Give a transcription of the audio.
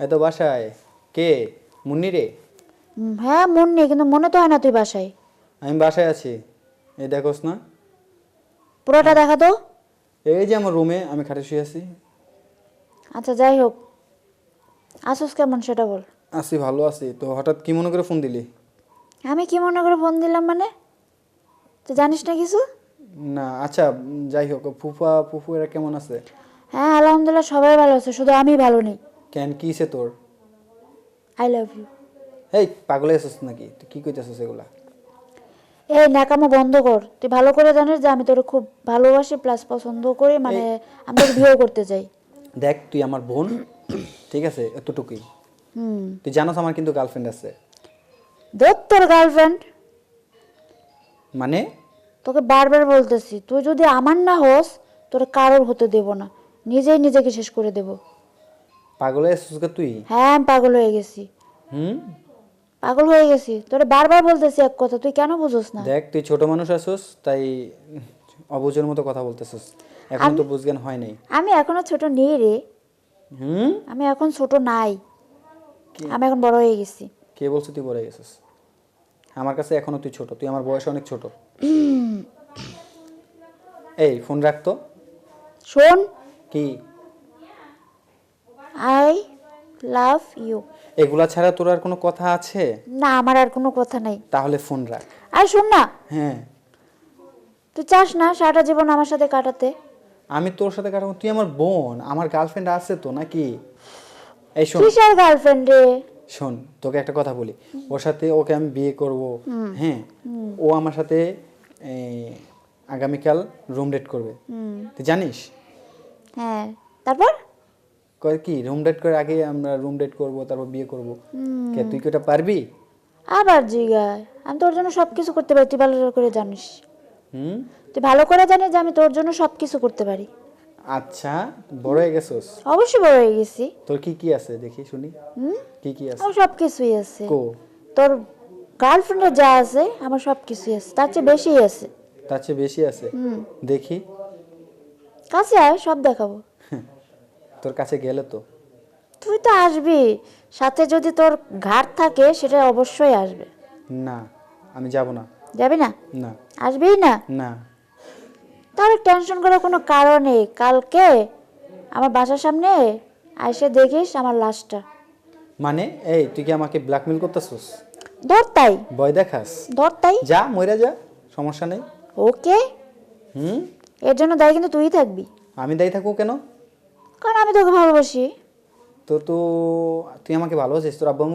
এত বাসায়? কে? মুন্নি রে? হ্যাঁ মন নেই কিন্তু মনে তো হয় না তুই বাসায়। আমি বাসায় আছি। এই দেখোস না। পুরোটা দেখা তো? এই যে আমার রুমে আমি খাটে শুয়ে আছি। আচ্ছা যাই হোক। আসুস কেমন সেটা বল। আছি ভালো আছি। তো হঠাৎ কি মনে করে ফোন দিলি? আমি কি মনে করে ফোন দিলাম মানে? তুই জানিস না কিছু? না আচ্ছা যাই হোক। ফুফা ফুফু এরা কেমন আছে? হ্যাঁ আলহামদুলিল্লাহ সবাই ভালো আছে শুধু আমি ভালো নেই। কেন? কি সে তোর আই লাভ ইউ এই পাগলে আছিস নাকি? তুই কি কইতেছিস এগুলা এই ন্যাকামো বন্ধ কর তুই ভালো করে জানিস যে আমি তোর খুব ভালোবাসি প্লাস পছন্দ করি মানে আমি তোকে বিয়েও করতে চাই দেখ তুই আমার বোন। ঠিক আছে এতটুকুই। হুম। তুই জানোস আমার কিন্তু গার্লফ্রেন্ড আছে। দেখ তোর গার্লফ্রেন্ড মানে? তোকে বারবার বলতেছি তুই যদি আমার না হোস তোর কারোর হতে দেব না। নিজেই নিজেকে শেষ করে দেব। পাগলে আছিস কে তুই? হ্যাঁ আমি পাগল হয়ে গেছি। হুম? পাগল হয়ে গেছি। তোরে বারবার বলতেছি এক কথা তুই কেন বুঝোস না? দেখ তুই ছোট মানুষ আছিস তাই অবুঝের মতো কথা বলতেছিস। এখন তো বুঝজ্ঞান হয় নাই। আমি এখনও ছোট নেই রে। হুম? আমি এখন ছোট নাই। আমি এখন বড় হয়ে গেছি। কে বলছে তুই বলে গেছিস? আমার কাছে এখনও তুই ছোট তুই আমার বয়স অনেক ছোট। এই ফোন রাখতো শোন। কি? আই লাভ ইউ এগুলা ছাড়া তোর আর কোনো কথা আছে? না আমার আর কোনো কথা নাই। তাহলে ফোন রাখ। আর শোন না। হ্যাঁ। তুই চাস না সারাটা জীবন আমার সাথে কাটাতে? আমি তোর সাথে কাটাবো? তুই আমার বোন আমার গার্লফ্রেন্ড আছে তো নাকি? এই শোন। কিসের গার্লফ্রেন্ড রে? শোন তোকে একটা কথা বলি। ওর সাথে ওকে আমি বিয়ে করব। হ্যাঁ? ও আমার সাথে আগামীকাল রুম ডেট করবে। তুই জানিস? হ্যাঁ। তারপর? কয় কি রুম ডেট করে আগে আমরা রুম ডেট করব তারপর বিয়ে করব। কে তুই কি ওটা পারবি? আবার জিগায়। আমি তোর জন্য সব কিছু করতে পারি তুই ভালো করে জানিস। হুম? তুই ভালো করে জানিস যে আমি তোর জন্য সব কিছু করতে পারি। আচ্ছা বড় হয়ে গেছোস? অবশ্যই বড় হয়ে গেছি। তোর কি কি আছে দেখি শুনি। হুম? কি কি আছে? আমার সব কিছুই আছে। কো? তোর গার্লফ্রেন্ডের যা আছে আমার সব কিছুই আছে। তার চেয়ে বেশি আছে। তার চেয়ে বেশি আছে? হুম। দেখি। কাছে আয় সব দেখাবো। তোর কাছে গেলে তো। তুই তো আসবি। সাথে যদি তোর ঘাট থাকে সেটা অবশ্যই আসবে। না আমি যাব না। যাবি না? না। আসবি না? না। তাহলে টেনশন করার কোনো কারণ নেই। কালকে আমার বাসার সামনে আইসে দেখিস আমার লাশটা। মানে? এই তুই কি আমাকে ব্ল্যাকমেল করতেছিস? ধর তাই। ভয় দেখাস। ধর তাই। যা মরে যা সমস্যা নেই। ওকে। হুম? এর জন্য দায়ী কিন্তু তুই থাকবি। আমি দায়ী থাকব কেন? কারণ আমি তোকে ভালোবাসি। তো তো তুই আমাকে ভালোবাসিস? তোর আব্বা আম্মু